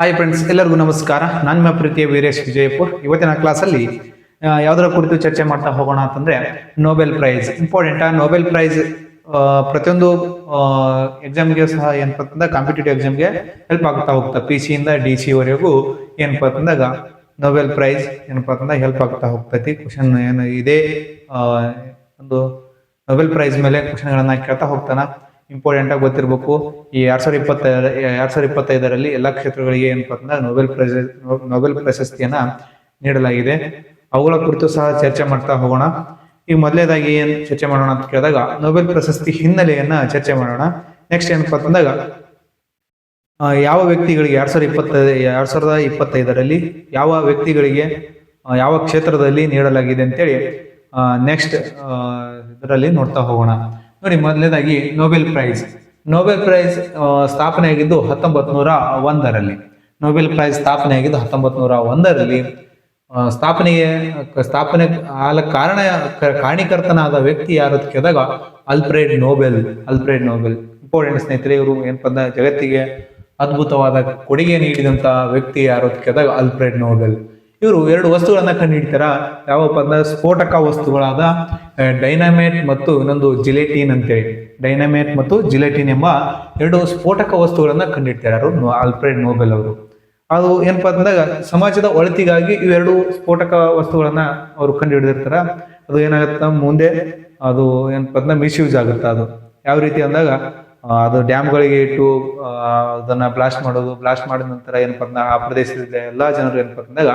Hi friends ಎಲ್ಲರಿಗೂ ನಮಸ್ಕಾರ. ನಾನು ನಿಮ್ಮ ಪ್ರೀತಿಯ ವೀರೇಶ್ ವಿಜಯಪುರ್. ಇವತ್ತಿನ ಕ್ಲಾಸಲ್ಲಿ ಯಾವುದರ ಕುರಿತು ಚರ್ಚೆ ಮಾಡ್ತಾ ಹೋಗೋಣ ಅಂತಂದ್ರೆ ನೋಬೆಲ್ ಪ್ರೈಸ್ ಇಂಪಾರ್ಟೆಂಟ್ ಆ ನೋಬೆಲ್ ಪ್ರೈಸ್ ಪ್ರತಿಯೊಂದು ಎಕ್ಸಾಮ್ಗೆ ಸಹ ಏನಪ್ಪ ಅಂತಂದ್ರೆ ಕಾಂಪಿಟೇಟಿವ್ ಎಕ್ಸಾಮ್ಗೆ ಹೆಲ್ಪ್ ಆಗ್ತಾ ಹೋಗ್ತಾ ಪಿ ಸಿ ಇಂದ ಡಿ ಸಿ ವರೆಗೂ ಏನಪ್ಪ ಅಂತಂದಾಗ ನೋಬೆಲ್ ಪ್ರೈಸ್ ಏನಪ್ಪ ಹೆಲ್ಪ್ ಆಗ್ತಾ ಹೋಗ್ತೈತಿ. ಕ್ವಶನ್ ಏನು ಇದೇ ಒಂದು ನೊಬೆಲ್ ಪ್ರೈಸ್ ಮೇಲೆ ಕ್ವಶನ್ಗಳನ್ನ ಕೇಳ್ತಾ ಹೋಗ್ತಾನ. ಇಂಪಾರ್ಟೆಂಟ್ ಆಗಿ ಗೊತ್ತಿರಬೇಕು. ಈ ಎರಡ್ ಸಾವಿರದ ಇಪ್ಪತ್ತ, ಎರಡ್ ಸಾವಿರದ ಇಪ್ಪತ್ತೈದರಲ್ಲಿ ಎಲ್ಲ ಕ್ಷೇತ್ರಗಳಿಗೆ ಏನಪ್ಪ ಅಂದ್ರೆ ನೊಬೆಲ್ ಪ್ರಶಸ್ತಿ ನೊಬೆಲ್ ಪ್ರಶಸ್ತಿಯನ್ನ ನೀಡಲಾಗಿದೆ. ಅವುಗಳ ಕುರಿತು ಸಹ ಚರ್ಚೆ ಮಾಡ್ತಾ ಹೋಗೋಣ. ಈಗ ಮೊದಲೇದಾಗಿ ಏನ್ ಚರ್ಚೆ ಮಾಡೋಣ ಅಂತ ಕೇಳಿದಾಗ ನೊಬೆಲ್ ಪ್ರಶಸ್ತಿ ಹಿನ್ನೆಲೆಯನ್ನ ಚರ್ಚೆ ಮಾಡೋಣ. ನೆಕ್ಸ್ಟ್ ಏನಪ್ಪ ಅಂತಂದಾಗ ಯಾವ ವ್ಯಕ್ತಿಗಳಿಗೆ ಎರಡ್ ಸಾವಿರದ ಇಪ್ಪತ್ತ, ಎರಡ್ ಸಾವಿರದ ಇಪ್ಪತ್ತೈದರಲ್ಲಿ ಯಾವ ವ್ಯಕ್ತಿಗಳಿಗೆ ಯಾವ ಕ್ಷೇತ್ರದಲ್ಲಿ ನೀಡಲಾಗಿದೆ ಅಂತೇಳಿ ನೆಕ್ಸ್ಟ್ ಇದರಲ್ಲಿ ನೋಡ್ತಾ ಹೋಗೋಣ. ನೋಡಿ, ಮೊದಲನೇದಾಗಿ ನೊಬೆಲ್ ಪ್ರೈಸ್ ನೊಬೆಲ್ ಪ್ರೈಸ್ ಸ್ಥಾಪನೆ ಆಗಿದ್ದು ಹತ್ತೊಂಬತ್ ನೂರ ಒಂದರಲ್ಲಿ. ನೊಬೆಲ್ ಪ್ರೈಸ್ ಸ್ಥಾಪನೆ ಆಗಿದ್ದು ಹತ್ತೊಂಬತ್ ನೂರ ಒಂದರಲ್ಲಿ ಸ್ಥಾಪನೆಗೆ, ಸ್ಥಾಪನೆ ಆಲ ಕಾರಣ ಕಾರಣಿಕರ್ತನಾದ ವ್ಯಕ್ತಿ ಯಾರು ಕೇಳಿದಾಗ Alfred Nobel Alfred Nobel important ಸ್ನೇಹಿತರೆ, ಇವರು ಏನಪ್ಪ ಜಗತ್ತಿಗೆ ಅದ್ಭುತವಾದ ಕೊಡುಗೆ ನೀಡಿದಂತಹ ವ್ಯಕ್ತಿ ಯಾರು ಕೇಳಿದಾಗ ಅಲ್ಫ್ರೆಡ್ ನೋಬೆಲ್ ಇವರು ಎರಡು ವಸ್ತುಗಳನ್ನ ಕಂಡುಹಿಡಿತಾರ? ಯಾವಪ್ಪ ಅಂದ್ರೆ ಸ್ಫೋಟಕ ವಸ್ತುಗಳಾದ ಡೈನಮೈಟ್ ಮತ್ತು ಇನ್ನೊಂದು ಜಿಲೆಟಿನ್ ಅಂತೇಳಿ. ಡೈನಮೈಟ್ ಮತ್ತು ಜಿಲೆಟಿನ್ ಎಂಬ ಎರಡು ಸ್ಫೋಟಕ ವಸ್ತುಗಳನ್ನ ಕಂಡುಹಿಡ್ತಾರೆ ಅವರು ಆಲ್ಫ್ರೆಡ್ ನೋಬೆಲ್ ಅವರು. ಅದು ಏನಪ್ಪ ಅಂದಾಗ ಸಮಾಜದ ಒಳಿತಿಗಾಗಿ ಇವೆರಡು ಸ್ಫೋಟಕ ವಸ್ತುಗಳನ್ನ ಅವರು ಕಂಡು ಹಿಡಿದಿರ್ತಾರ ಅದು ಏನಾಗತ್ತ ಮುಂದೆ? ಅದು ಏನಪ್ಪ ಅಂದ್ರೆ ಮಿಸ್ಯೂಸ್ ಆಗುತ್ತೆ ಅದು? ಯಾವ ರೀತಿ ಅಂದಾಗ ಅದು ಡ್ಯಾಮ್ಗಳಿಗೆ ಇಟ್ಟು ಅದನ್ನ ಬ್ಲಾಸ್ಟ್ ಮಾಡೋದು, ಬ್ಲಾಸ್ಟ್ ಮಾಡಿದ ನಂತರ ಏನಪ್ಪ ಅಂದ್ರೆ ಆ ಪ್ರದೇಶದ ಎಲ್ಲಾ ಜನರು ಏನಪ್ಪ ಅಂದಾಗ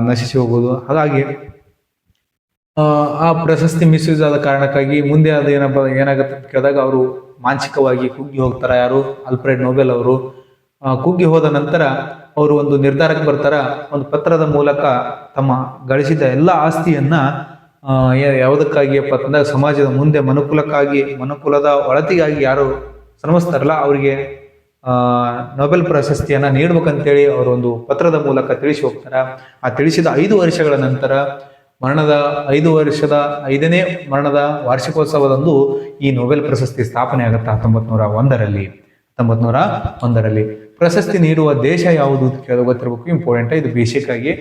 ನಶಿಸಿ ಹೋಗೋದು. ಹಾಗಾಗಿ ಆ, ಪ್ರಶಸ್ತಿ ಮಿಸ್ಯೂಸ್ ಆದ ಕಾರಣಕ್ಕಾಗಿ ಮುಂದೆ ಅದು ಏನಪ್ಪ ಏನಾಗುತ್ತೆ ಅಂತ ಕೇಳಿದಾಗ ಅವರು ಮಾನಸಿಕವಾಗಿ ಕುಗ್ಗಿ ಹೋಗ್ತಾರೆ ಯಾರು? ಅಲ್ಫ್ರೆಡ್ ನೋಬೆಲ್ ಅವರು. ಕುಗ್ಗಿ ಹೋದ ನಂತರ ಅವರು ಒಂದು ನಿರ್ಧಾರಕ್ಕೆ ಬರ್ತಾರ. ಒಂದು ಪತ್ರದ ಮೂಲಕ ತಮ್ಮ ಗಳಿಸಿದ ಎಲ್ಲ ಆಸ್ತಿಯನ್ನ ಯಾವುದಕ್ಕಾಗಿ ಅಂತಂದಾಗ ಸಮಾಜದ ಮುಂದೆ ಮನುಕುಲಕ್ಕಾಗಿ ಮನುಕುಲದ ಒಳತಿಗಾಗಿ ಯಾರು ಶ್ರಮಿಸ್ತಾರಲ್ಲ ಅವರಿಗೆ ನೊಬೆಲ್ ಪ್ರಶಸ್ತಿಯನ್ನ ನೀಡ್ಬೇಕಂತೇಳಿ ಅವರೊಂದು ಪತ್ರದ ಮೂಲಕ ತಿಳಿಸಿ ಹೋಗ್ತಾರೆ. ಆ ತಿಳಿಸಿದ ಐದು ವರ್ಷಗಳ ನಂತರ ಮರಣದ ಐದು ವರ್ಷದ ಐದನೇ ಮರಣದ ವಾರ್ಷಿಕೋತ್ಸವದಂದು ಈ ನೊಬೆಲ್ ಪ್ರಶಸ್ತಿ ಸ್ಥಾಪನೆ ಆಗುತ್ತೆ ಹತ್ತೊಂಬತ್ ನೂರ ಒಂದರಲ್ಲಿ. ಹತ್ತೊಂಬತ್ ನೂರ ಒಂದರಲ್ಲಿ. ಪ್ರಶಸ್ತಿ ನೀಡುವ ದೇಶ ಯಾವುದು ಅಂತ ಕೇಳೋದು ಗೊತ್ತಿರಬೇಕು. ಇಂಪಾರ್ಟೆಂಟ್ ಇದು ಬೇಸಿಕ್ ಆಗಿ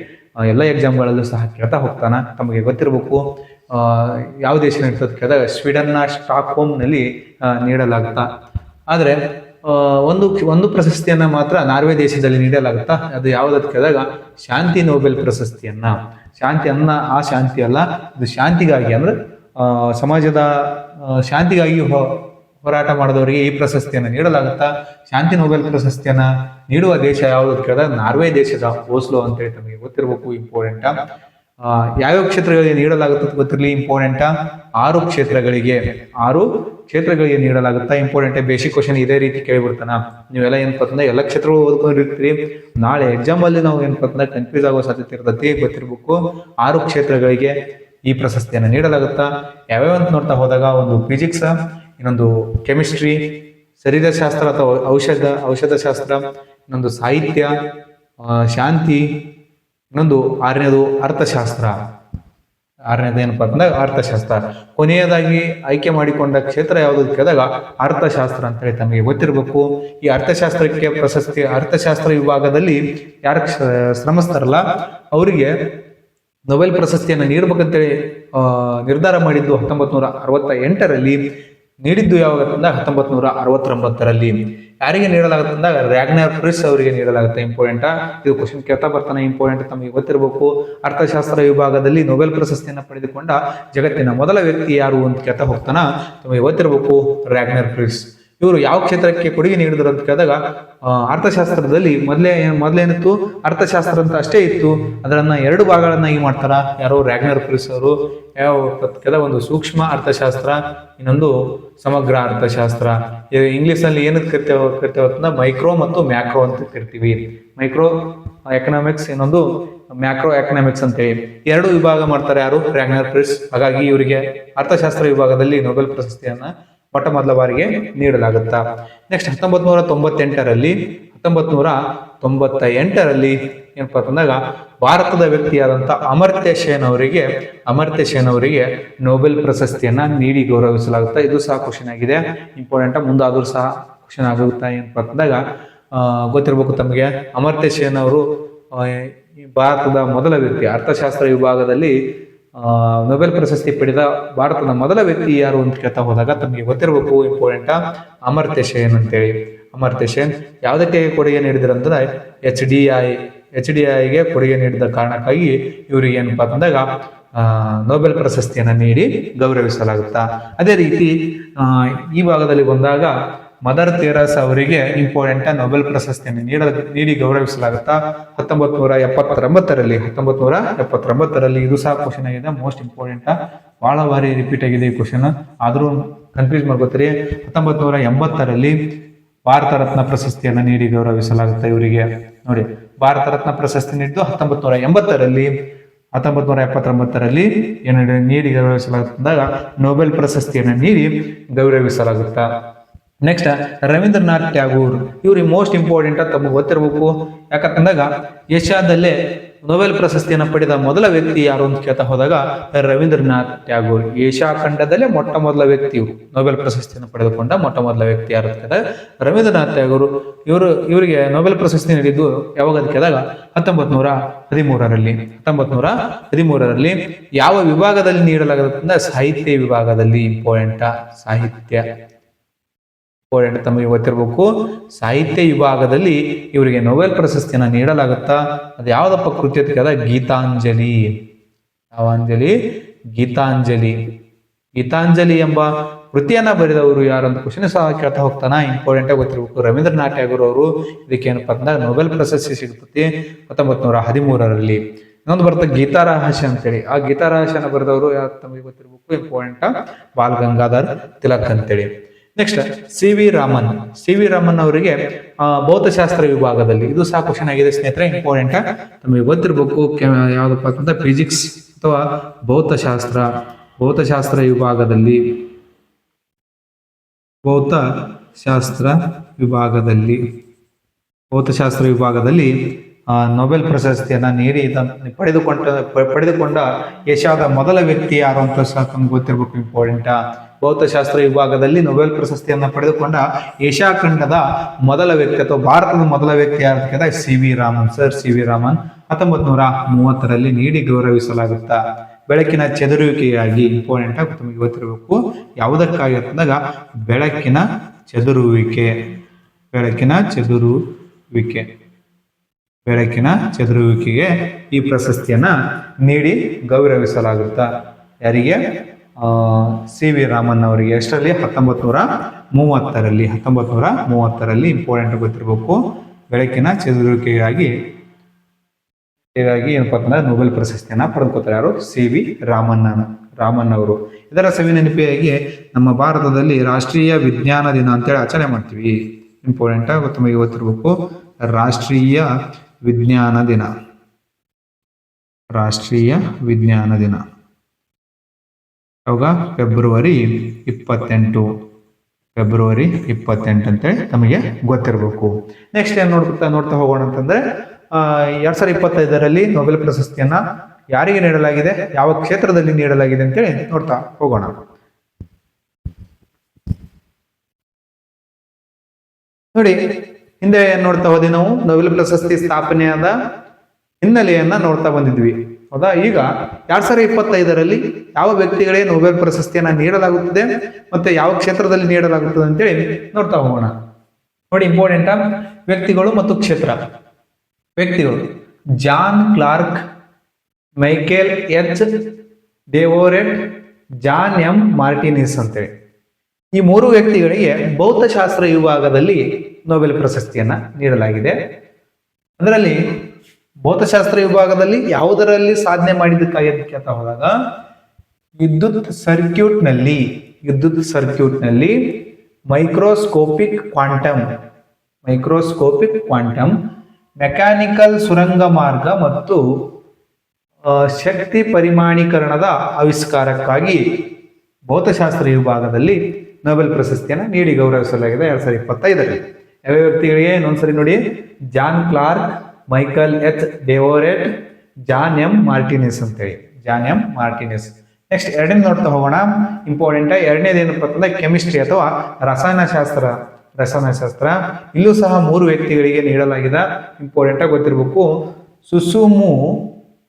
ಎಲ್ಲ ಎಕ್ಸಾಮ್ಗಳಲ್ಲೂ ಸಹ ಕೇಳ್ತಾ ಹೋಗ್ತಾನೆ. ತಮಗೆ ಗೊತ್ತಿರಬೇಕು. ಯಾವ ದೇಶ ನೀಡ್ತದೆ ಕೇಳಿದಾಗ ಸ್ವೀಡನ್ನ ಸ್ಟಾಕ್ನಲ್ಲಿ ನೀಡಲಾಗುತ್ತ ಆದ್ರೆ ಒಂದು ಒಂದು ಪ್ರಶಸ್ತಿಯನ್ನ ಮಾತ್ರ ನಾರ್ವೆ ದೇಶದಲ್ಲಿ ನೀಡಲಾಗುತ್ತಾ? ಅದು ಯಾವ್ದು ಕೇಳಿದಾಗ ಶಾಂತಿ ನೊಬೆಲ್ ಪ್ರಶಸ್ತಿಯನ್ನ. ಶಾಂತಿ ಅನ್ನ, ಆ ಶಾಂತಿ ಅಲ್ಲ ಇದು ಶಾಂತಿಗಾಗಿ ಅಂದ್ರೆ ಸಮಾಜದ ಶಾಂತಿಗಾಗಿ ಹೋರಾಟ ಮಾಡಿದವರಿಗೆ ಈ ಪ್ರಶಸ್ತಿಯನ್ನು ನೀಡಲಾಗುತ್ತಾ? ಶಾಂತಿ ನೊಬೆಲ್ ಪ್ರಶಸ್ತಿಯನ್ನ ನೀಡುವ ದೇಶ ಯಾವುದು ಕೇಳಿದಾಗ ನಾರ್ವೆ ದೇಶದ ಓಸ್ಲೋ ಅಂತೇಳಿ ತಮಗೆ ಗೊತ್ತಿರಬೇಕು ಇಂಪಾರ್ಟೆಂಟ್ ಯಾವ್ಯಾವ ಕ್ಷೇತ್ರಗಳಿಗೆ ನೀಡಲಾಗುತ್ತೆ ಗೊತ್ತಿರಲಿ ಇಂಪಾರ್ಟೆಂಟ್ ಆರು ಕ್ಷೇತ್ರಗಳಿಗೆ ಆರು ಕ್ಷೇತ್ರಗಳಿಗೆ ನೀಡಲಾಗುತ್ತಾ? ಇಂಪಾರ್ಟೆಂಟ್ ಬೇಸಿಕ್ ಕ್ವಶನ್ ಇದೇ ರೀತಿ ಕೇಳಿಬಿಡ್ತಾನ. ನೀವೆಲ್ಲ ಏನಪ್ಪ ಅಂತಂದ್ರೆ ಎಲ್ಲ ಕ್ಷೇತ್ರಗಳು ಓದ್ಕೊಂಡಿರ್ತೀರಿ ನಾಳೆ ಎಕ್ಸಾಮ್ ಅಲ್ಲಿ ನಾವು ಏನಪ್ಪ ಅಂತಂದ್ರೆ ಕನ್ಫ್ಯೂಸ್ ಆಗೋ ಸಾಧ್ಯತೆ ಇರ್ತೈತಿ ಗೊತ್ತಿರಬೇಕು. ಆರು ಕ್ಷೇತ್ರಗಳಿಗೆ ಈ ಪ್ರಶಸ್ತಿಯನ್ನು ನೀಡಲಾಗುತ್ತಾ? ಯಾವ್ಯಾವ ಅಂತ ನೋಡ್ತಾ ಹೋದಾಗ ಒಂದು ಫಿಸಿಕ್ಸ್ ಇನ್ನೊಂದು ಕೆಮಿಸ್ಟ್ರಿ ಶರೀರಶಾಸ್ತ್ರ ಅಥವಾ ಔಷಧ ಔಷಧ ಶಾಸ್ತ್ರ ಇನ್ನೊಂದು ಸಾಹಿತ್ಯ ಶಾಂತಿ ಇನ್ನೊಂದು ಆರನೇದು ಅರ್ಥಶಾಸ್ತ್ರ. ಆರನೇದು ಏನಪ್ಪ ಅಂತಂದಾಗ ಅರ್ಥಶಾಸ್ತ್ರ. ಕೊನೆಯದಾಗಿ ಆಯ್ಕೆ ಮಾಡಿಕೊಂಡ ಕ್ಷೇತ್ರ ಯಾವುದು ಕೇಳಿದಾಗ ಅರ್ಥಶಾಸ್ತ್ರ ಅಂತ ಹೇಳಿ ತಮಗೆ ಗೊತ್ತಿರಬೇಕು. ಈ ಅರ್ಥಶಾಸ್ತ್ರಕ್ಕೆ ಪ್ರಶಸ್ತಿ, ಅರ್ಥಶಾಸ್ತ್ರ ವಿಭಾಗದಲ್ಲಿ ಯಾರು ಶ್ರ- ಶ್ರಮಿಸ್ತಾರಲ್ಲ ಅವರಿಗೆ ನೊಬೆಲ್ ಪ್ರಶಸ್ತಿಯನ್ನು ನೀಡಬೇಕಂತೇಳಿ ನಿರ್ಧಾರ ಮಾಡಿದ್ದು ಹತ್ತೊಂಬತ್ತು ನೂರ ಅರವತ್ತ ಎಂಟರಲ್ಲಿ ನೀಡಿದ್ದು ಯಾವಾಗ ಅಂದಾಗ ಹತ್ತೊಂಬತ್ ನೂರ ಅರವತ್ತೊಂಬತ್ತರಲ್ಲಿ. ಯಾರಿಗೆ ನೀಡಲಾಗುತ್ತೆ ಅಂದಾಗ ರ್ಯಾಗ್ನರ್ ಪ್ರಿಸ್ ಅವರಿಗೆ ನೀಡಲಾಗುತ್ತೆ ಇಂಪಾರ್ಟೆಂಟ್. ಇದು ಕ್ವಶನ್ ಕೇಳ್ತಾ ಬರ್ತಾನೆ ಇಂಪಾರ್ಟೆಂಟ್, ತಮಗೆ ಗೊತ್ತಿರಬೇಕು. ಅರ್ಥಶಾಸ್ತ್ರ ವಿಭಾಗದಲ್ಲಿ ನೊಬೆಲ್ ಪ್ರಶಸ್ತಿಯನ್ನು ಪಡೆದುಕೊಂಡ ಜಗತ್ತಿನ ಮೊದಲ ವ್ಯಕ್ತಿ ಯಾರು ಅಂತ ಕೇಳ್ತಾ ಹೋಗ್ತಾನ. ತಮಗೆ ಗೊತ್ತಿರಬೇಕು ರ್ಯಾಗ್ನರ್ ಪ್ರಿಸ್ ಇವರು ಯಾವ ಕ್ಷೇತ್ರಕ್ಕೆ ಕೊಡುಗೆ ನೀಡಿದರು ಅಂತ ಕೇಳಿದಾಗ ಅರ್ಥಶಾಸ್ತ್ರದಲ್ಲಿ ಮೊದಲೇ ಮೊದಲೇನಿತ್ತು ಅರ್ಥಶಾಸ್ತ್ರ ಅಂತ ಅಷ್ಟೇ ಇತ್ತು. ಅದರನ್ನ ಎರಡು ಭಾಗಗಳನ್ನಾಗಿ ಮಾಡ್ತಾರ? ಯಾರು ರ್ಯಾಗ್ನರ್ ಪ್ರಿಸ್ ಅವರು ಯಾವ ಕೆಲವೊಂದು ಒಂದು ಸೂಕ್ಷ್ಮ ಅರ್ಥಶಾಸ್ತ್ರ, ಇನ್ನೊಂದು ಸಮಗ್ರ ಅರ್ಥಶಾಸ್ತ್ರ. ಇಂಗ್ಲಿಷ್ನಲ್ಲಿ ಏನಕ್ಕೆ ಕರಿತೇವೆ ಕರಿತೇವೆ ಅಂತಂದ್ರೆ ಮೈಕ್ರೋ ಮತ್ತು ಮ್ಯಾಕ್ರೋ ಅಂತ ಕರಿತೀವಿ. ಮೈಕ್ರೋ ಎಕನಾಮಿಕ್ಸ್, ಇನ್ನೊಂದು ಮ್ಯಾಕ್ರೋ ಎಕನಾಮಿಕ್ಸ್ ಅಂತೇಳಿ. ಎರಡು ವಿಭಾಗ ಮಾಡ್ತಾರೆ ಯಾರು? ರ್ಯಾಗ್ನರ್ ಪ್ರಿಸ್ ಹಾಗಾಗಿ ಇವರಿಗೆ ಅರ್ಥಶಾಸ್ತ್ರ ವಿಭಾಗದಲ್ಲಿ ನೊಬೆಲ್ ಪ್ರಶಸ್ತಿಯನ್ನ ಮೊಟ್ಟ ಮೊದಲ ಬಾರಿಗೆ ನೀಡಲಾಗುತ್ತಾ. ನೆಕ್ಸ್ಟ್ ಹತ್ತೊಂಬತ್ ನೂರ ತೊಂಬತ್ತೆಂಟರಲ್ಲಿ ಹತ್ತೊಂಬತ್ ನೂರ ತೊಂಬತ್ತ ಎಂಟರಲ್ಲಿ ಏನಪ್ಪ ಅಂತಂದಾಗ, ಭಾರತದ ವ್ಯಕ್ತಿಯಾದಂಥ ಅಮರ್ತ್ಯ ಸೇನ್ ಅವರಿಗೆ, ಅಮರ್ತ್ಯ ಸೇನ್ ಅವರಿಗೆ ನೊಬೆಲ್ ಪ್ರಶಸ್ತಿಯನ್ನ ನೀಡಿ ಗೌರವಿಸಲಾಗುತ್ತೆ. ಇದು ಸಹ ಕ್ವಶನ್ ಆಗಿದೆ. ಇಂಪಾರ್ಟೆಂಟ್ ಮುಂದಾದರೂ ಸಹ ಕ್ವಶನ್ ಆಗುತ್ತೆ ಏನಪ್ಪ ಅಂತಂದಾಗ ಗೊತ್ತಿರಬೇಕು ತಮಗೆ. ಅಮರ್ತ್ಯ ಸೇನ್ ಅವರು ಭಾರತದ ಮೊದಲ ವ್ಯಕ್ತಿ, ಅರ್ಥಶಾಸ್ತ್ರ ವಿಭಾಗದಲ್ಲಿ ನೊಬೆಲ್ ಪ್ರಶಸ್ತಿ ಪಡೆದ ಭಾರತದ ಮೊದಲ ವ್ಯಕ್ತಿ ಯಾರು ಅಂತ ಕೇಳ್ತಾ ಹೋದಾಗ ತಮಗೆ ಗೊತ್ತಿರಬೇಕು ಇಂಪಾರ್ಟೆಂಟ್ ಅಮರ್ತ್ಯ ಸೇನ್ ಅಂತೇಳಿ. ಅಮರ್ತ್ಯ ಸೇನ್ ಯಾವುದಕ್ಕೆ ಕೊಡುಗೆ ನೀಡಿದ್ರು ಅಂದ್ರೆ H D I H D ಐಗೆ ಕೊಡುಗೆ ನೀಡಿದ ಕಾರಣಕ್ಕಾಗಿ ಇವರಿಗೆ ಏನಪ್ಪಾ ಆ, ನೊಬೆಲ್ ಪ್ರಶಸ್ತಿಯನ್ನು ನೀಡಿ ಗೌರವಿಸಲಾಗುತ್ತಾ. ಅದೇ ರೀತಿ ಈ ಭಾಗದಲ್ಲಿ ಬಂದಾಗ ಮದರ್ ತೆರೇಸ್ ಅವರಿಗೆ ಇಂಪಾರ್ಟೆಂಟ್ ನೊಬೆಲ್ ಪ್ರಶಸ್ತಿಯನ್ನು ನೀಡ ನೀಡಿ ಗೌರವಿಸಲಾಗುತ್ತಾ ಹತ್ತೊಂಬತ್ ನೂರ ಎಪ್ಪತ್ತೊಂಬತ್ತರಲ್ಲಿ ಹತ್ತೊಂಬತ್ ನೂರ ಎಪ್ಪತ್ತೊಂಬತ್ತರಲ್ಲಿ ಇದು ಸಹ ಕ್ವಶನ್ ಆಗಿದೆ. ಮೋಸ್ಟ್ ಇಂಪಾರ್ಟೆಂಟ್ ಬಹಳ ಬಾರಿ ರಿಪೀಟ್ ಆಗಿದೆ ಈ ಕ್ವಶನ್ ಆದರೂ ಕನ್ಫ್ಯೂಸ್ ಮಾಡ್ಕೋತೀರಿ. ಹತ್ತೊಂಬತ್ ನೂರ ಎಂಬತ್ತರಲ್ಲಿ ಭಾರತ ರತ್ನ ಪ್ರಶಸ್ತಿಯನ್ನು ನೀಡಿ ಗೌರವಿಸಲಾಗುತ್ತೆ ಇವರಿಗೆ. ನೋಡಿ, ಭಾರತ ರತ್ನ ಪ್ರಶಸ್ತಿ ನೀಡಿದ್ದು ಹತ್ತೊಂಬತ್ ನೂರ ಎಂಬತ್ತರಲ್ಲಿ ಹತ್ತೊಂಬತ್ ನೂರ ಎಪ್ಪತ್ತೊಂಬತ್ತರಲ್ಲಿ ಏನು ನೀಡಿ ಗೌರವಿಸಲಾಗುತ್ತಂದಾಗ ನೊಬೆಲ್ ಪ್ರಶಸ್ತಿಯನ್ನು ನೀಡಿ ಗೌರವಿಸಲಾಗುತ್ತಾ. ನೆಕ್ಸ್ಟ್ ರವೀಂದ್ರನಾಥ್ ಟ್ಯಾಗೂರ್. ಇವ್ರಿಗೆ ಮೋಸ್ಟ್ ಇಂಪಾರ್ಟೆಂಟ್ ಅಂತ ತಮಗೆ ಗೊತ್ತಿರಬೇಕು. ಯಾಕಂತಂದಾಗ, ಏಷ್ಯಾದಲ್ಲೇ ನೊಬೆಲ್ ಪ್ರಶಸ್ತಿಯನ್ನು ಪಡೆದ ಮೊದಲ ವ್ಯಕ್ತಿ ಯಾರು ಅಂತ ಕೇಳ್ತಾ ಹೋದಾಗ, ರವೀಂದ್ರನಾಥ್ ಟ್ಯಾಗೂರ್. ಏಷ್ಯಾ ಖಂಡದಲ್ಲೇ ಮೊಟ್ಟ ಮೊದಲ ವ್ಯಕ್ತಿ ಇವರು. ನೊಬೆಲ್ ಪ್ರಶಸ್ತಿಯನ್ನು ಪಡೆದುಕೊಂಡ ಮೊಟ್ಟ ಮೊದಲ ವ್ಯಕ್ತಿ ಯಾರು ಅಂತ ಕೇಳಿದಾಗ, ರವೀಂದ್ರನಾಥ್ ಟ್ಯಾಗೂರ್. ಇವರು, ಇವರಿಗೆ ನೊಬೆಲ್ ಪ್ರಶಸ್ತಿ ನೀಡಿದ್ದು ಯಾವಾಗ ಅಂತ ಕೇಳಿದಾಗ ಹತ್ತೊಂಬತ್ ನೂರ ಹದಿಮೂರರಲ್ಲಿ. ಹತ್ತೊಂಬತ್ ನೂರ ಹದಿಮೂರರಲ್ಲಿ ಯಾವ ವಿಭಾಗದಲ್ಲಿ ನೀಡಲಾಗುತ್ತೆ ಸಾಹಿತ್ಯ ವಿಭಾಗದಲ್ಲಿ ಇಂಪಾರ್ಟೆಂಟ್ ಸಾಹಿತ್ಯ. ಇಂಪಾರ್ಟೆಂಟ್ ತಮಗೆ ಗೊತ್ತಿರಬೇಕು ಸಾಹಿತ್ಯ ವಿಭಾಗದಲ್ಲಿ ಇವರಿಗೆ ನೊಬೆಲ್ ಪ್ರಶಸ್ತಿಯನ್ನು ನೀಡಲಾಗುತ್ತಾ? ಅದು ಯಾವುದಪ್ಪ ಕೃತಿ ಕೇಳಿದಾಗ ಗೀತಾಂಜಲಿ. ಯಾವ ಅಂಜಲಿ ಗೀತಾಂಜಲಿ. ಗೀತಾಂಜಲಿ ಎಂಬ ಕೃತಿಯನ್ನ ಬರೆದವರು ಯಾರು ಅಂತ ಕ್ವಶನ್ ಸಹ ಕೇಳ್ತಾ ಹೋಗ್ತಾನ? ಇಂಪಾರ್ಟೆಂಟ್ ಆಗಿ ಗೊತ್ತಿರಬೇಕು. ರವೀಂದ್ರನಾಥ್ ಟ್ಯಾಗೂರ್ ಅವರು ಇದಕ್ಕೆ ಏನಪ್ಪಾ ಅಂತಂದಾಗ ನೊಬೆಲ್ ಪ್ರಶಸ್ತಿ ಸಿಗ್ತತಿ ಹತ್ತೊಂಬತ್ ನೂರ ಹದಿಮೂರರಲ್ಲಿ. ಇನ್ನೊಂದು ಬರುತ್ತೆ ಗೀತಾರಹಸ್ಯ ಅಂತೇಳಿ. ಆ ಗೀತಾರಹಸ್ಯನ ಬರೆದವರು ಯಾರು ತಮಗೆ ಗೊತ್ತಿರಬೇಕು. ಇಂಪಾರ್ಟೆಂಟ್ ಬಾಲ್ ಗಂಗಾಧರ್ ತಿಲಕ್ ಅಂತೇಳಿ. Next C V Raman C V Raman ಅವರಿಗೆ ಭೌತಶಾಸ್ತ್ರ ವಿಭಾಗದಲ್ಲಿ, ಇದು ಸಹ ಕ್ವಶನ್ ಆಗಿದೆ ಸ್ನೇಹಿತರೆ ಇಂಪಾರ್ಟೆಂಟ್ ನಮಗೆ ಗೊತ್ತಿರಬೇಕು ಯಾವ್ದಪ್ಪ ಅಂತಂದ್ರೆ ಫಿಸಿಕ್ಸ್ ಅಥವಾ ಭೌತಶಾಸ್ತ್ರ. ಭೌತಶಾಸ್ತ್ರ ವಿಭಾಗದಲ್ಲಿ ಭೌತಶಾಸ್ತ್ರ ವಿಭಾಗದಲ್ಲಿ ಭೌತಶಾಸ್ತ್ರ ವಿಭಾಗದಲ್ಲಿ ನೊಬೆಲ್ ಪ್ರಶಸ್ತಿಯನ್ನ ನೀಡಿ ಪಡೆದುಕೊಂಡ ಪಡೆದುಕೊಂಡ ಏಷ್ಯಾದ ಮೊದಲ ವ್ಯಕ್ತಿ ಯಾರು ಅಂತ ಸಹ ನಮ್ಗೆ ಗೊತ್ತಿರಬೇಕು ಇಂಪಾರ್ಟೆಂಟ್ ಭೌತಶಾಸ್ತ್ರ ವಿಭಾಗದಲ್ಲಿ ನೊಬೆಲ್ ಪ್ರಶಸ್ತಿಯನ್ನ ಪಡೆದುಕೊಂಡ ಏಷ್ಯಾ ಖಂಡದ ಮೊದಲ ವ್ಯಕ್ತಿ ಅಥವಾ ಭಾರತದ ಮೊದಲ ವ್ಯಕ್ತಿ ಯಾರು C V Raman. Sir, C V Raman. ಹತ್ತೊಂಬತ್ ನೂರ ಮೂವತ್ತರಲ್ಲಿ ನೀಡಿ ಗೌರವಿಸಲಾಗುತ್ತಾ? ಬೆಳಕಿನ ಚದುರುವಿಕೆಯಾಗಿ ಇಂಪಾರ್ಟೆಂಟ್ ಆಗಿ ತಮಗೆ ಗೊತ್ತಿರಬೇಕು. ಯಾವುದಕ್ಕಾಗಿ ಅಂತಂದಾಗ ಬೆಳಕಿನ ಚದುರುವಿಕೆ. ಬೆಳಕಿನ ಚದುರುವಿಕೆ. ಬೆಳಕಿನ ಚದುರುವಿಕೆಗೆ ಈ ಪ್ರಶಸ್ತಿಯನ್ನ ನೀಡಿ ಗೌರವಿಸಲಾಗುತ್ತಾ? ಯಾರಿಗೆ? ಸಿ ವಿ ರಾಮನ್ ಅವರಿಗೆ ಎಷ್ಟರಲ್ಲಿ? ಹತ್ತೊಂಬತ್ತು ನೂರ ಮೂವತ್ತರಲ್ಲಿ. ಹತ್ತೊಂಬತ್ತು ನೂರ ಮೂವತ್ತರಲ್ಲಿ ಇಂಪಾರ್ಟೆಂಟ್ ಗೊತ್ತಿರಬೇಕು. ಬೆಳಕಿನ ಚದುರುವಿಕೆಗಾಗಿ ಹೀಗಾಗಿ ಏನಪ್ಪ ಅಂತಂದ್ರೆ ನೊಬೆಲ್ ಪ್ರಶಸ್ತಿಯನ್ನ ಪಡೆದುಕೊತಾರೆ ಯಾರು? ಸಿ ವಿ ರಾಮನ್ ರಾಮನ್ ಅವರು. ಇದರ ಸವಿ ನೆನಪಿಗಾಗಿ ನಮ್ಮ ಭಾರತದಲ್ಲಿ ರಾಷ್ಟ್ರೀಯ ವಿಜ್ಞಾನ ದಿನ ಅಂತೇಳಿ ಆಚರಣೆ ಮಾಡ್ತೀವಿ. ಇಂಪಾರ್ಟೆಂಟ್ ಆಗಿ ಗೊತ್ತಿರಬೇಕು. ರಾಷ್ಟ್ರೀಯ ವಿಜ್ಞಾನ ದಿನ. ರಾಷ್ಟ್ರೀಯ ವಿಜ್ಞಾನ ದಿನ. ಯಾವಾಗ? ಫೆಬ್ರವರಿ ಇಪ್ಪತ್ತೆಂಟು. ಫೆಬ್ರವರಿ ಇಪ್ಪತ್ತೆಂಟು ಅಂತೇಳಿ ನಮಗೆ ಗೊತ್ತಿರಬೇಕು. ನೆಕ್ಸ್ಟ್ ಏನು ನೋಡ್ತಾ ನೋಡ್ತಾ ಹೋಗೋಣ ಅಂತಂದ್ರೆ ಎರಡ್ ಸಾವಿರದ ಇಪ್ಪತ್ತೈದರಲ್ಲಿ ನೊಬೆಲ್ ಪ್ರಶಸ್ತಿಯನ್ನ ಯಾರಿಗೆ ನೀಡಲಾಗಿದೆ? ಯಾವ ಕ್ಷೇತ್ರದಲ್ಲಿ ನೀಡಲಾಗಿದೆ ಅಂತೇಳಿ ನೋಡ್ತಾ ಹೋಗೋಣ. ನೋಡಿ, ಹಿಂದೆ ಏನ್ ನೋಡ್ತಾ ಹೋದ್ವಿ ನಾವು, ನೊಬೆಲ್ ಪ್ರಶಸ್ತಿ ಸ್ಥಾಪನೆಯಾದ ಹಿನ್ನೆಲೆಯನ್ನ ನೋಡ್ತಾ ಬಂದಿದ್ವಿ. ಹೌದಾ? ಈಗ ಎರಡ್ ಸಾವಿರದ ಇಪ್ಪತ್ತೈದರಲ್ಲಿ ಯಾವ ವ್ಯಕ್ತಿಗಳಿಗೆ ನೊಬೆಲ್ ಪ್ರಶಸ್ತಿಯನ್ನು ನೀಡಲಾಗುತ್ತದೆ ಮತ್ತೆ ಯಾವ ಕ್ಷೇತ್ರದಲ್ಲಿ ನೀಡಲಾಗುತ್ತದೆ ಅಂತೇಳಿ ನೋಡ್ತಾ ಹೋಗೋಣ. ನೋಡಿ ಇಂಪಾರ್ಟೆಂಟ್ ವ್ಯಕ್ತಿಗಳು ಮತ್ತು ಕ್ಷೇತ್ರ. ವ್ಯಕ್ತಿಗಳು. John Clarke, Michael H Devoret John M Martinis ಅಂತೇಳಿ. ಈ ಮೂರು ವ್ಯಕ್ತಿಗಳಿಗೆ ಭೌತಶಾಸ್ತ್ರ ವಿಭಾಗದಲ್ಲಿ ನೊಬೆಲ್ ಪ್ರಶಸ್ತಿಯನ್ನ ನೀಡಲಾಗಿದೆ. ಅದರಲ್ಲಿ ಭೌತಶಾಸ್ತ್ರ ವಿಭಾಗದಲ್ಲಿ ಯಾವುದರಲ್ಲಿ ಸಾಧನೆ ಮಾಡಿದ್ದಕ್ಕಾಗಿ ಅಂತ ಹೋದಾಗ, ವಿದ್ಯುತ್ ಸರ್ಕ್ಯೂಟ್ನಲ್ಲಿ ವಿದ್ಯುತ್ ಸರ್ಕ್ಯೂಟ್ನಲ್ಲಿ microscopic quantum microscopic quantum, mechanical ಸುರಂಗ ಮಾರ್ಗ ಮತ್ತು ಶಕ್ತಿ ಪರಿಮಾಣೀಕರಣದ ಆವಿಷ್ಕಾರಕ್ಕಾಗಿ ಭೌತಶಾಸ್ತ್ರ ವಿಭಾಗದಲ್ಲಿ ನೊಬೆಲ್ ಪ್ರಶಸ್ತಿಯನ್ನು ನೀಡಿ ಗೌರವಿಸಲಾಗಿದೆ. ಎರಡ್ ಸಾವಿರದ ಇಪ್ಪತ್ತೈದರಲ್ಲಿ. ಯಾವ ವ್ಯಕ್ತಿಗಳಿಗೆ ಇನ್ನೊಂದ್ಸರಿ ನೋಡಿ. John Clarke Michael H Devoret, John M Martinis ಅಂತೇಳಿ. John M ಮಾರ್ಟಿನಿಸ್. ನೆಕ್ಸ್ಟ್ ಎರಡನೇ ನೋಡ್ತಾ ಹೋಗೋಣ. ಇಂಪಾರ್ಟೆಂಟ್ ಎರಡನೇದು ಏನಪ್ಪ ಅಂತಂದ್ರೆ ಕೆಮಿಸ್ಟ್ರಿ ಅಥವಾ ರಸಾಯನಶಾಸ್ತ್ರ ರಸಾಯನಶಾಸ್ತ್ರ. ಇಲ್ಲೂ ಸಹ ಮೂರು ವ್ಯಕ್ತಿಗಳಿಗೆ ನೀಡಲಾಗಿದೆ ಇಂಪಾರ್ಟೆಂಟ್ ಆಗಿ ಗೊತ್ತಿರಬೇಕು. ಸುಸುಮು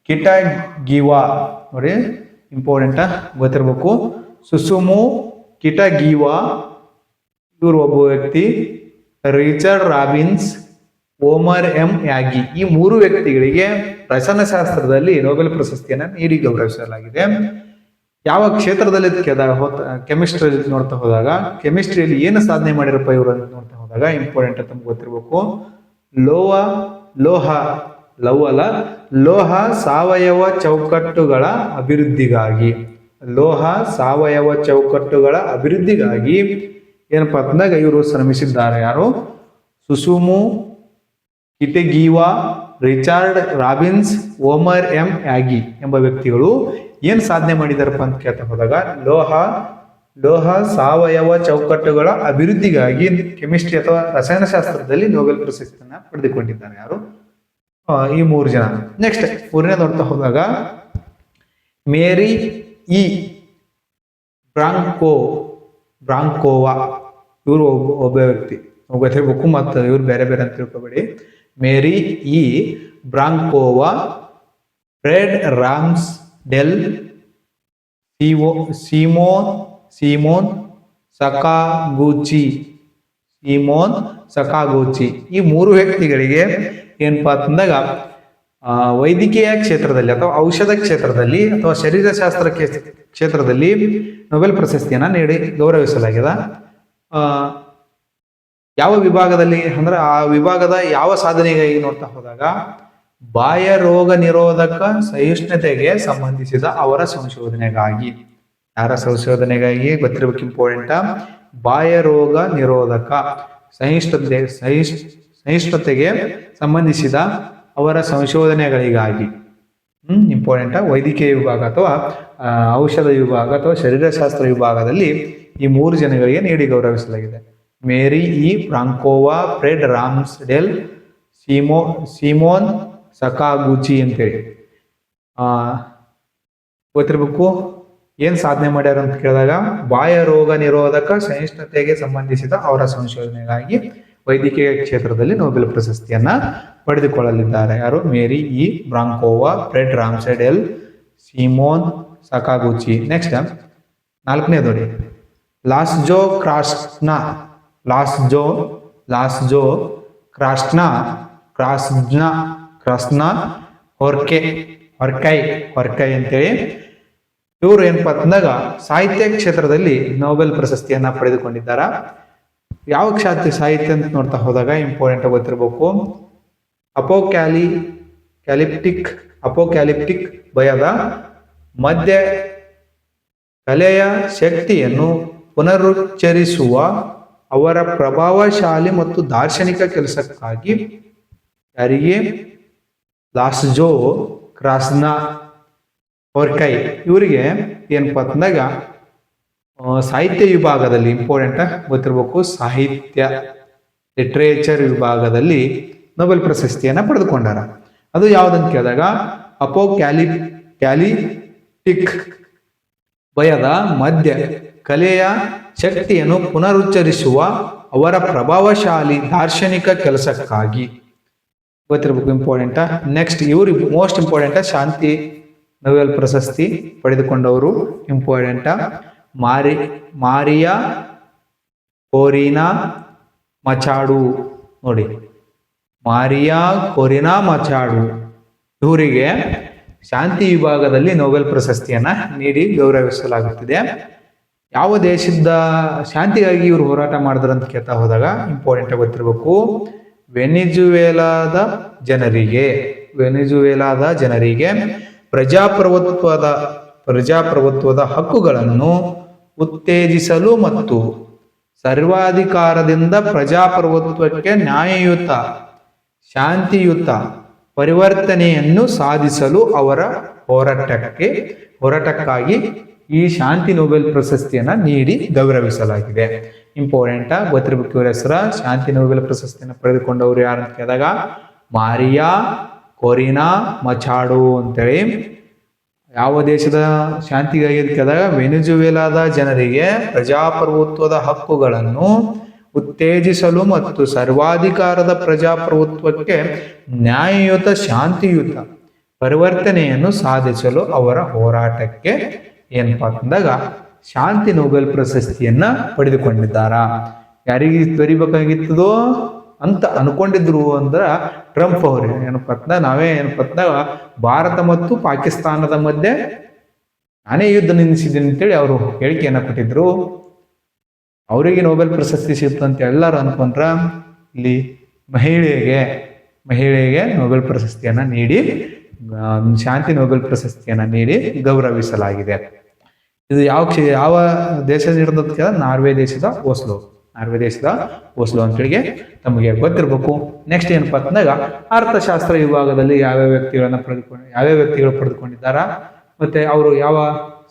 ಕಿಟಗಿವಾ. ನೋಡಿ ಇಂಪಾರ್ಟೆಂಟ್ ಗೊತ್ತಿರಬೇಕು. ಸುಸುಮು ಕಿಟಗಿವಾ. ಇವರು ಒಬ್ಬ ವ್ಯಕ್ತಿ. ರಿಚರ್ಡ್ ರಾಬಿನ್ಸ್ ಓಮರ್ ಎಂ ಯಾಗಿ ಈ ಮೂರು ವ್ಯಕ್ತಿಗಳಿಗೆ ರಸಾಯನಶಾಸ್ತ್ರದಲ್ಲಿ ನೊಬೆಲ್ ಪ್ರಶಸ್ತಿಯನ್ನು ನೀಡಿ ಗೌರವಿಸಲಾಗಿದೆ. ಯಾವ ಕ್ಷೇತ್ರದಲ್ಲಿ ಕೆಮಿಸ್ಟ್ರಿ ನೋಡ್ತಾ ಹೋದಾಗ ಕೆಮಿಸ್ಟ್ರಿಯಲ್ಲಿ ಏನು ಸಾಧನೆ ಮಾಡಿರಪ್ಪ ಇವರು ಅಂತ ನೋಡ್ತಾ ಹೋದಾಗ ಇಂಪಾರ್ಟೆಂಟ್ ಅಂತ ಗೊತ್ತಿರಬೇಕು. ಲೋಹ ಲೋಹ, ಲವ್ ಅಲ್ಲ, ಲೋಹ ಸಾವಯವ ಚೌಕಟ್ಟುಗಳ ಅಭಿವೃದ್ಧಿಗಾಗಿ, ಲೋಹ ಸಾವಯವ ಚೌಕಟ್ಟುಗಳ ಅಭಿವೃದ್ಧಿಗಾಗಿ ಏನಪ್ಪಾ ಅಂತಂದಾಗ ಇವರು ಶ್ರಮಿಸಿದ್ದಾರೆ ಯಾರು? Susumu Kitagawa Richard Robins, Omar M Yaghi ಎಂಬ ವ್ಯಕ್ತಿಗಳು ಏನ್ ಸಾಧನೆ ಮಾಡಿದಾರಪ್ಪ ಅಂತ ಕೇಳ್ತಾ ಹೋದಾಗ, ಲೋಹ ಲೋಹ ಸಾವಯವ ಚೌಕಟ್ಟುಗಳ ಅಭಿವೃದ್ಧಿಗಾಗಿ ಕೆಮಿಸ್ಟ್ರಿ ಅಥವಾ ರಸಾಯನಶಾಸ್ತ್ರದಲ್ಲಿ ನೊಬೆಲ್ ಪ್ರಶಸ್ತಿಯನ್ನ ಪಡೆದುಕೊಂಡಿದ್ದಾರೆ ಯಾರು? ಈ ಮೂರು ಜನ. ನೆಕ್ಸ್ಟ್ ಮೂರನೇ ನೋಡ್ತಾ ಹೋದಾಗ, ಮೇರಿ ಇ ಬ್ರಾಂಕೋ, ಬ್ರಾಂಕೋವಾ. ಇವರು ಒಬ್ಬ ಒಬ್ಬ ವ್ಯಕ್ತಿ ಗೊತ್ತಿರ್ಬೇಕು ಮತ್ತು ಇವ್ರು ಬೇರೆ ಬೇರೆ ಅಂತ ತಿಳ್ಕೊಬೇಡಿ. Mary E Brunkow Fred Ramsdell Simon Simon Sakaguchi Simon Sakaguchi ಈ ಮೂರು ವ್ಯಕ್ತಿಗಳಿಗೆ ಏನಪ್ಪಾ ಅಂತಂದಾಗ ವೈದ್ಯಕೀಯ ಕ್ಷೇತ್ರದಲ್ಲಿ ಅಥವಾ ಔಷಧ ಕ್ಷೇತ್ರದಲ್ಲಿ ಅಥವಾ ಶರೀರಶಾಸ್ತ್ರ ಕ್ಷೇತ್ರದಲ್ಲಿ ನೊಬೆಲ್ ಪ್ರಶಸ್ತಿಯನ್ನ ನೀಡಿ ಗೌರವಿಸಲಾಗಿದೆ ಯಾವ ವಿಭಾಗದಲ್ಲಿ ಅಂದ್ರೆ ಆ ವಿಭಾಗದ ಯಾವ ಸಾಧನೆಗಾಗಿ ನೋಡ್ತಾ ಹೋದಾಗ ಬಾಯ ರೋಗ ನಿರೋಧಕ ಸಹಿಷ್ಣುತೆಗೆ ಸಂಬಂಧಿಸಿದ ಅವರ ಸಂಶೋಧನೆಗಾಗಿ. ಯಾರ ಸಂಶೋಧನೆಗಾಗಿ ಗೊತ್ತಿರಬೇಕು ಇಂಪಾರ್ಟೆಂಟ್ ಬಾಯ ರೋಗ ನಿರೋಧಕ ಸಹಿಷ್ಣುತೆ, ಸಹಿಷ್, ಸಹಿಷ್ಣುತೆಗೆ ಸಂಬಂಧಿಸಿದ ಅವರ ಸಂಶೋಧನೆಗಳಿಗಾಗಿ. ಹ್ಮ್ ಇಂಪಾರ್ಟೆಂಟ್ ವೈದ್ಯಕೀಯ ವಿಭಾಗ ಅಥವಾ ಔಷಧ ವಿಭಾಗ ಅಥವಾ ಶರೀರಶಾಸ್ತ್ರ ವಿಭಾಗದಲ್ಲಿ ಈ ಮೂರು ಜನಗಳಿಗೆ ನೀಡಿ ಗೌರವಿಸಲಾಗಿದೆ. ಇ ಫ್ರಾಂಕೋವಾ ಫ್ರೆಡ್ ರಾಮ್ಸ್ಡೆಲ್ ಸಿಮೋ ಸಿಮೋನ್ ಸಕಾಗುಚಿ ಅಂತೇಳಿ. ಗೊತ್ತಿರ್ಬೇಕು? ಏನು ಸಾಧನೆ ಮಾಡ್ಯಾರ ಅಂತ ಕೇಳಿದಾಗ ಬಾಯ ರೋಗ ನಿರೋಧಕ ಸಹಿಷ್ಣುತೆಗೆ ಸಂಬಂಧಿಸಿದ ಅವರ ಸಂಶೋಧನೆಗಾಗಿ ವೈದ್ಯಕೀಯ ಕ್ಷೇತ್ರದಲ್ಲಿ ನೊಬೆಲ್ ಪ್ರಶಸ್ತಿಯನ್ನ ಪಡೆದುಕೊಳ್ಳಲಿದ್ದಾರೆ. ಯಾರು? Mary E Brunkow Fred Ramsdell Simon Sakaguchi next ನಾಲ್ಕನೇ ನೋಡಿ Laszlo Krasznahorkai Laszlo Laszlo Krasznahorkai Krasznahorkai Krasznahorkai ಹೊರ್ಕೈ ಹೊರ್ಕೈ ಅಂತೇಳಿ. ಇವರು ಏನಪ್ಪ ಅಂತಂದಾಗ ಸಾಹಿತ್ಯ ಕ್ಷೇತ್ರದಲ್ಲಿ ನೊಬೆಲ್ ಪ್ರಶಸ್ತಿಯನ್ನ ಪಡೆದುಕೊಂಡಿದ್ದಾರೆ? ಯಾವ ಕ್ಷಾತಿ ಸಾಹಿತ್ಯ ಅಂತ ನೋಡ್ತಾ ಹೋದಾಗ ಇಂಪಾರ್ಟೆಂಟ್ ಗೊತ್ತಿರಬೇಕು. ಅಪೋಕ್ಯಾಲಿ ಕ್ಯಾಲಿಪ್ಟಿಕ್ ಅಪೋಕ್ಯಾಲಿಪ್ಟಿಕ್ ಭಯದ ಮಧ್ಯ ಕಲೆಯ ಶಕ್ತಿಯನ್ನು ಪುನರುಚ್ಚರಿಸುವ ಅವರ ಪ್ರಭಾವಶಾಲಿ ಮತ್ತು ದಾರ್ಶನಿಕ ಕೆಲಸಕ್ಕಾಗಿ ಯಾರಿಗೆ? ಲಾಸ್ಜೋ ಕ್ರಾಸ್ನ ಕೈ ಇವರಿಗೆ ಏನಪ್ಪ ಅಂತಂದಾಗ ಸಾಹಿತ್ಯ ವಿಭಾಗದಲ್ಲಿ ಇಂಪಾರ್ಟೆಂಟ್ ಗೊತ್ತಿರಬೇಕು. ಸಾಹಿತ್ಯ ಲಿಟ್ರೇಚರ್ ವಿಭಾಗದಲ್ಲಿ ನೊಬೆಲ್ ಪ್ರಶಸ್ತಿಯನ್ನು ಪಡೆದುಕೊಂಡಾರ. ಅದು ಯಾವ್ದಂತ ಕೇಳಿದಾಗ? ಅಪೋ ಕ್ಯಾಲಿ ಕ್ಯಾಲಿಟಿಕ್ ಭಯದ ಮಧ್ಯ ಕಲೆಯ ಶಕ್ತಿಯನ್ನು ಪುನರುಚ್ಚರಿಸುವ ಅವರ ಪ್ರಭಾವಶಾಲಿ ದಾರ್ಶನಿಕ ಕೆಲಸಕ್ಕಾಗಿ. ಗೊತ್ತಿರಬೇಕು ಇಂಪಾರ್ಟೆಂಟ್ ನೆಕ್ಸ್ಟ್ ಇವರು ಮೋಸ್ಟ್ ಇಂಪಾರ್ಟೆಂಟ್ ಶಾಂತಿ ನೊಬೆಲ್ ಪ್ರಶಸ್ತಿ ಪಡೆದುಕೊಂಡವರು important Mari, Maria Corina Machado. ನೋಡಿ. Maria Corina Machado. ಇವರಿಗೆ ಶಾಂತಿ ವಿಭಾಗದಲ್ಲಿ ನೊಬೆಲ್ ಪ್ರಶಸ್ತಿಯನ್ನ ನೀಡಿ ಗೌರವಿಸಲಾಗುತ್ತಿದೆ. ಯಾವ ದೇಶದ ಶಾಂತಿಗಾಗಿ ಇವರು ಹೋರಾಟ ಮಾಡಿದ್ರು ಅಂತ ಕೇಳ್ತಾ ಹೋದಾಗ ಇಂಪಾರ್ಟೆಂಟ್ ಗೊತ್ತಿರಬೇಕು. ವೆನಿಜುವೆಲಾದ ಜನರಿಗೆ ವೆನಿಜುವೆಲಾದ ಜನರಿಗೆ ಪ್ರಜಾಪ್ರಭುತ್ವದ ಪ್ರಜಾಪ್ರಭುತ್ವದ ಹಕ್ಕುಗಳನ್ನು ಉತ್ತೇಜಿಸಲು ಮತ್ತು ಸರ್ವಾಧಿಕಾರದಿಂದ ಪ್ರಜಾಪ್ರಭುತ್ವಕ್ಕೆ ನ್ಯಾಯಯುತ, ಶಾಂತಿಯುತ ಪರಿವರ್ತನೆಯನ್ನು ಸಾಧಿಸಲು ಅವರ ಹೋರಾಟಕ್ಕೆ, ಹೋರಾಟಕ್ಕಾಗಿ ಈ ಶಾಂತಿ ನೊಬೆಲ್ ಪ್ರಶಸ್ತಿಯನ್ನ ನೀಡಿ ಗೌರವಿಸಲಾಗಿದೆ. ಇಂಪಾರ್ಟೆಂಟ್ ಗೊತ್ತಿರಬೇಕು ಇವರ ಹೆಸರ. ಶಾಂತಿ ನೊಬೆಲ್ ಪ್ರಶಸ್ತಿಯನ್ನು ಪಡೆದುಕೊಂಡವರು ಯಾರು ಅಂತ ಕೇಳಿದಾಗ, ಮಾರಿಯಾ, ಕೊರಿನಾ, ಮಚಾಡು ಅಂತೇಳಿ. ಯಾವ ದೇಶದ ಶಾಂತಿಗಾಗಿ ಅಂತ ಕೇಳಿದಾಗ, ವೆನಿಜುವೆಲಾದ ಜನರಿಗೆ ಪ್ರಜಾಪ್ರಭುತ್ವದ ಹಕ್ಕುಗಳನ್ನು ಉತ್ತೇಜಿಸಲು ಮತ್ತು ಸರ್ವಾಧಿಕಾರದ ಪ್ರಜಾಪ್ರಭುತ್ವಕ್ಕೆ ನ್ಯಾಯಯುತ, ಶಾಂತಿಯುತ ಪರಿವರ್ತನೆಯನ್ನು ಸಾಧಿಸಲು ಅವರ ಹೋರಾಟಕ್ಕೆ ಏನಪ್ಪಾ ಅಂತಂದಾಗ ಶಾಂತಿ ನೊಬೆಲ್ ಪ್ರಶಸ್ತಿಯನ್ನ ಪಡೆದುಕೊಂಡಿದ್ದಾರ? ಯಾರಿಗೆ ದೊರಿಬೇಕಾಗಿತ್ತದೋ ಅಂತ ಅನ್ಕೊಂಡಿದ್ರು ಅಂದ್ರ ಟ್ರಂಪ್ ಅವರು. ಏನಪ್ಪ ನಾವೇ ಏನಪ್ಪ ಭಾರತ ಮತ್ತು ಪಾಕಿಸ್ತಾನದ ಮಧ್ಯೆ ನಾನೇ ಯುದ್ಧ ನಿಲ್ಲಿಸಿದ್ದೀನಿ ಅಂತೇಳಿ ಅವರು ಹೇಳಿಕೆಯನ್ನ ಕೊಟ್ಟಿದ್ರು. ಅವರಿಗೆ ನೊಬೆಲ್ ಪ್ರಶಸ್ತಿ ಸಿಕ್ತು ಅಂತ ಎಲ್ಲರೂ ಅನ್ಕೊಂಡ್ರ ಇಲ್ಲಿ ಮಹಿಳೆಗೆ ಮಹಿಳೆಗೆ ನೊಬೆಲ್ ಪ್ರಶಸ್ತಿಯನ್ನ ನೀಡಿ ಶಾಂತಿ ನೊಬೆಲ್ ಪ್ರಶಸ್ತಿಯನ್ನ ನೀಡಿ ಗೌರವಿಸಲಾಗಿದೆ. ಇದು ಯಾವ ಯಾವ ದೇಶದ ಇರೋದಕ್ಕೆ ನಾರ್ವೆ ದೇಶದ ಓಸ್ಲೋ. ನಾರ್ವೆ ದೇಶದ ಓಸ್ಲೋ ಅಂತೇಳಿಗೆ ತಮಗೆ ಗೊತ್ತಿರಬೇಕು. ನೆಕ್ಸ್ಟ್ ಏನಪ್ಪ ಅಂತಂದಾಗ ಅರ್ಥಶಾಸ್ತ್ರ ವಿಭಾಗದಲ್ಲಿ ಯಾವ್ಯಾವ ವ್ಯಕ್ತಿಗಳನ್ನ ಪಡೆದುಕೊಂಡು ಯಾವ್ಯಾವ ವ್ಯಕ್ತಿಗಳು ಪಡೆದುಕೊಂಡಿದ್ದಾರ? ಮತ್ತೆ ಅವರು ಯಾವ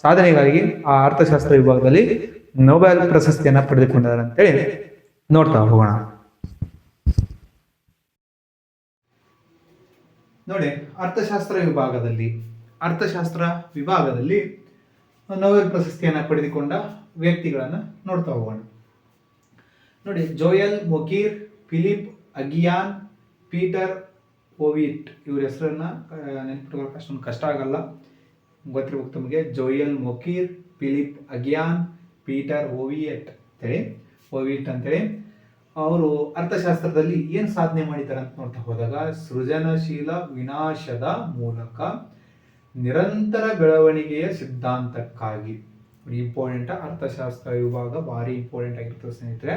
ಸಾಧನೆಗಾಗಿ ಆ ಅರ್ಥಶಾಸ್ತ್ರ ವಿಭಾಗದಲ್ಲಿ ನೊಬೆಲ್ ಪ್ರಶಸ್ತಿಯನ್ನ ಪಡೆದುಕೊಂಡಿದ್ದಾರೆ ಅಂತೇಳಿ ನೋಡ್ತಾ ಹೋಗೋಣ. ನೋಡಿ, ಅರ್ಥಶಾಸ್ತ್ರ ವಿಭಾಗದಲ್ಲಿ ಅರ್ಥಶಾಸ್ತ್ರ ವಿಭಾಗದಲ್ಲಿ ನೊಬೆಲ್ ಪ್ರಶಸ್ತಿಯನ್ನು ಪಡೆದುಕೊಂಡ ವ್ಯಕ್ತಿಗಳನ್ನು ನೋಡ್ತಾ ಹೋಗೋಣ. ನೋಡಿ, Joel Mokyr, Philippe Aghion, Peter Howitt ಇವ್ರ ಹೆಸರನ್ನ ನೆನ್ಪಿಟ್ಕೊಳ್ಳೋಕೆ ಅಷ್ಟೊಂದು ಕಷ್ಟ ಆಗಲ್ಲ. ಗೊತ್ತಿರ್ಬೇಕು ತಮಗೆ. Joel Mokyr, Philippe Aghion, Peter Howitt ಅಂತೇಳಿ. ಓವಿಟ್ ಅಂತೇಳಿ. ಅವರು ಅರ್ಥಶಾಸ್ತ್ರದಲ್ಲಿ ಏನು ಸಾಧನೆ ಮಾಡಿದ್ದಾರೆ ಅಂತ ನೋಡ್ತಾ ಹೋದಾಗ ಸೃಜನಶೀಲ ವಿನಾಶದ ಮೂಲಕ ನಿರಂತರ ಬೆಳವಣಿಗೆಯ ಸಿದ್ಧಾಂತಕ್ಕಾಗಿ. ಇಂಪಾರ್ಟೆಂಟ್ ಅರ್ಥಶಾಸ್ತ್ರ ವಿಭಾಗ ಭಾರಿ ಇಂಪಾರ್ಟೆಂಟ್ ಆಗಿರ್ತದೆ ಸ್ನೇಹಿತರೆ.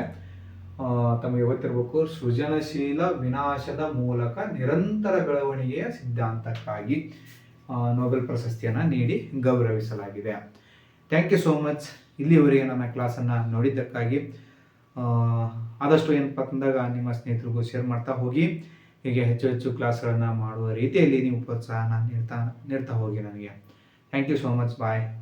ತಮಗೆ ಗೊತ್ತಿರಬೇಕು, ಸೃಜನಶೀಲ ವಿನಾಶದ ಮೂಲಕ ನಿರಂತರ ಬೆಳವಣಿಗೆಯ ಸಿದ್ಧಾಂತಕ್ಕಾಗಿ ನೋಬೆಲ್ ಪ್ರಶಸ್ತಿಯನ್ನು ನೀಡಿ ಗೌರವಿಸಲಾಗಿದೆ. ಥ್ಯಾಂಕ್ ಯು ಸೋ ಮಚ್ ಇಲ್ಲಿವರೆಗೆ ನನ್ನ ಕ್ಲಾಸನ್ನು ನೋಡಿದ್ದಕ್ಕಾಗಿ ಆದಷ್ಟು ಏನಪ್ಪ ಅಂದಾಗ ನಿಮ್ಮ ಸ್ನೇಹಿತರಿಗೂ ಶೇರ್ ಮಾಡ್ತಾ ಹೋಗಿ. ಹೀಗೆ ಹೆಚ್ಚು ಹೆಚ್ಚು ಕ್ಲಾಸ್ಗಳನ್ನು ಮಾಡುವ ರೀತಿಯಲ್ಲಿ ನೀವು ಪ್ರೋತ್ಸಾಹನ ನೀಡ್ತಾ ನೀಡ್ತಾ ಹೋಗಿ ನನಗೆ. Thank you so much bye